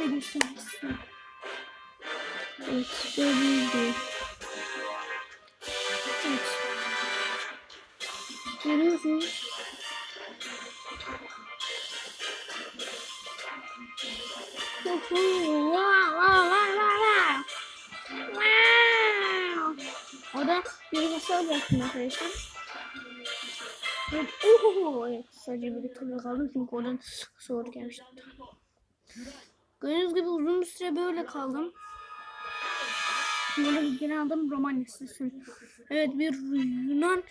ve göstermişsin. Evet, gibi. Evet. Görüyorsunuz. Orada bir masa bıraktım arkadaşlar. Evet, oho, evet sadece bir tabla kaldı çünkü oradan soğuk gelmişti. Gördüğünüz gibi uzun bir süre böyle kaldım. Böyle gene aldım Romanya sitesi. Evet bir Yunan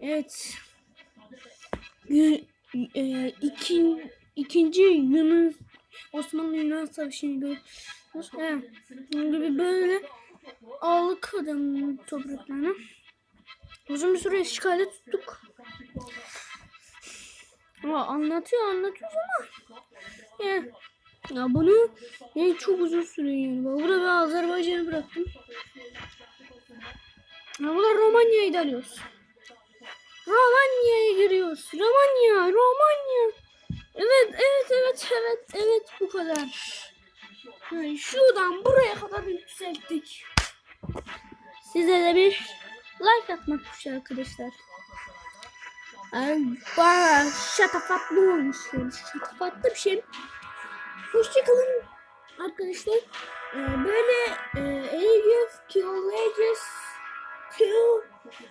evet Yü, e, ikin, ikinci Yunan Osmanlı Yunan Savaşı'nı görüyoruz. Evet. Bunun gibi böyle aldık adamın topraklarını. Uzun bir süre işgale tuttuk. Ama anlatıyor anlatıyor ama yani, ya bunu yani çok uzun süre yani. Bak Burada ben Azerbaycan'ı bıraktım. Ya burada Romanya'yı da alıyoruz. Romanya'ya giriyoruz. Romanya, Romanya. Evet, evet, evet, evet, evet bu kadar. Yani şuradan buraya kadar yükselttik. Size de bir like atmak düşer arkadaşlar. Yani bayağı şatafatlı olmuş yani şatafatlı bir şey. Hoşçakalın arkadaşlar. Ee, böyle e, Elgöf, Kiyolacağız. Kiyo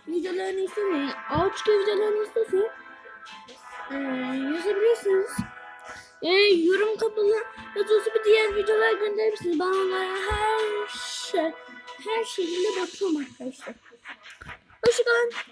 videolarını istemeyin. Ağaç videolarını istiyorsanız e, yazabilirsiniz. E, yorum kapılı yazısı bir diğer videolar gönderebilirsiniz. Ben onlara her şey her şekilde bakıyorum arkadaşlar. Hoşçakalın.